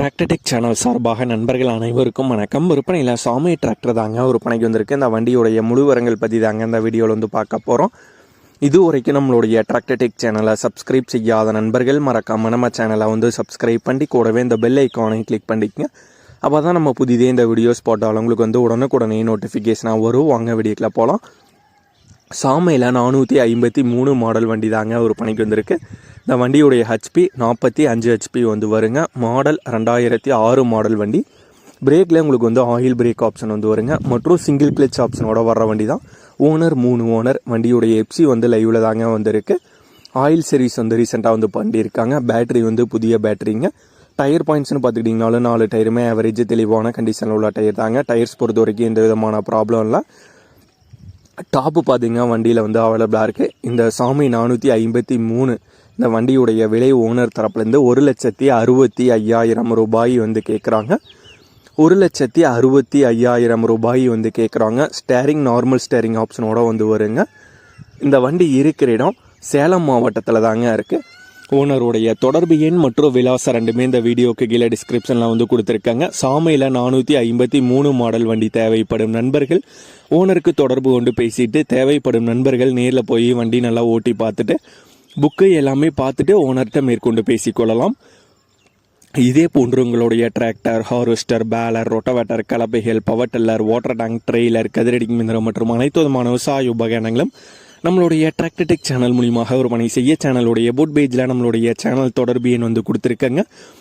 Tractor Tech channel சார்பாக நண்பர்கள் அனைவருக்கும் வணக்கம். விற்பனையில் சாமி டிராக்டர் தாங்க விற்பனைக்கு வந்திருக்கு. இந்த வண்டியுடைய முழு விவரங்கள் பற்றி தாங்க இந்த வீடியோவில் வந்து பார்க்க போகிறோம் இது வரைக்கும் நம்மளுடைய டிராக்டர்டெக் சேனலை சப்ஸ்கிரைப் செய்யாத நண்பர்கள் மறக்காம நம்ம சேனலை வந்து சப்ஸ்கிரைப் பண்ணி கூடவே இந்த பெல் ஐக்கானை கிளிக் பண்ணிக்கங்க. அப்போ தான் நம்ம புதிதே இந்த வீடியோஸ் போட்டாலும் உங்களுக்கு வந்து உடனுக்குடனே நோட்டிஃபிகேஷனாக வரும். வாங்க வீடியோக்கில் போகலாம் சாமையில் நானூற்றி ஐம்பத்தி மூணு மாடல் வண்டி தாங்க ஒரு பணிக்கு வந்திருக்கு. இந்த வண்டியுடைய ஹெச்பி நாற்பத்தி அஞ்சு ஹெச்பி வந்து வருங்க. மாடல் ரெண்டாயிரத்தி ஆறு மாடல் வண்டி. பிரேக்கில் உங்களுக்கு வந்து ஆயில் பிரேக் ஆப்ஷன் வந்து வருங்க. மற்றும் சிங்கிள் கிளச் ஆப்ஷனோட வர்ற வண்டி தான். ஓனர் மூணு ஓனர் வண்டியுடைய எப்சி வந்து லைவில் தாங்க வந்துருக்கு. ஆயில் சர்வீஸ் வந்து ரீசெண்டாக வந்து பண்ணியிருக்காங்க. பேட்டரி வந்து புதிய பேட்டரிங்க டயர் பாயிண்ட்ஸ்னு பார்த்துக்கிட்டிங்கனாலும் நாலு டயருமே ஆவரேஜ் தெளிவான கண்டிஷனில் உள்ள டயர் தாங்க. டயர்ஸ் பொறுத்த வரைக்கும் எந்த விதமான ப்ராப்ளம் இல்லை. டாப்பு பார்த்தீங்கன்னா வண்டியில் வந்து அவைலபிளாக இருக்குது இந்த சாமி நானூற்றி ஐம்பத்தி மூணு இந்த வண்டியுடைய விலை ஓனர் தரப்புலேருந்து ஒரு லட்சத்தி அறுபத்தி ஐயாயிரம் ரூபாய் வந்து கேட்குறாங்க ஒரு லட்சத்தி அறுபத்தி ஐயாயிரம் ரூபாய் வந்து கேட்குறாங்க ஸ்டேரிங் நார்மல் ஸ்டேரிங் ஆப்ஷனோட வந்து வருங்க. இந்த வண்டி இருக்கிற இடம் சேலம் மாவட்டத்தில் தாங்க இருக்குது ஓனருடைய தொடர்பு எண் மற்றும் விலாசம் ரெண்டுமே இந்த வீடியோக்கு கீழே டிஸ்கிரிப்ஷனில் வந்து கொடுத்துருக்காங்க. சாமையில் நானூற்றி ஐம்பத்தி மூணு மாடல் வண்டி தேவைப்படும் நண்பர்கள். ஓனருக்கு தொடர்பு கொண்டு பேசிட்டு தேவைப்படும் நண்பர்கள் நேரில் போய் வண்டி நல்லா ஓட்டி பார்த்துட்டு புக்கு எல்லாமே பார்த்துட்டு ஓனர்கிட்ட மேற்கொண்டு பேசிக்கொள்ளலாம். இதே போன்று உங்களுடைய tractor harvester baler rotavator கலப்பைகள் power tiller water tank trailer கதிரடி மிந்திரம் மற்றும் அனைத்து விதமான விவசாய உபகரணங்களும் நம்மளுடைய டிராக்டர்டெக் சேனல் மூலியமாக ஒரு பணி செய்ய சேனலுடைய புட் பேஜில் நம்மளுடைய சேனல் தொடர்பு எண் வந்து கொடுத்துருக்கங்க.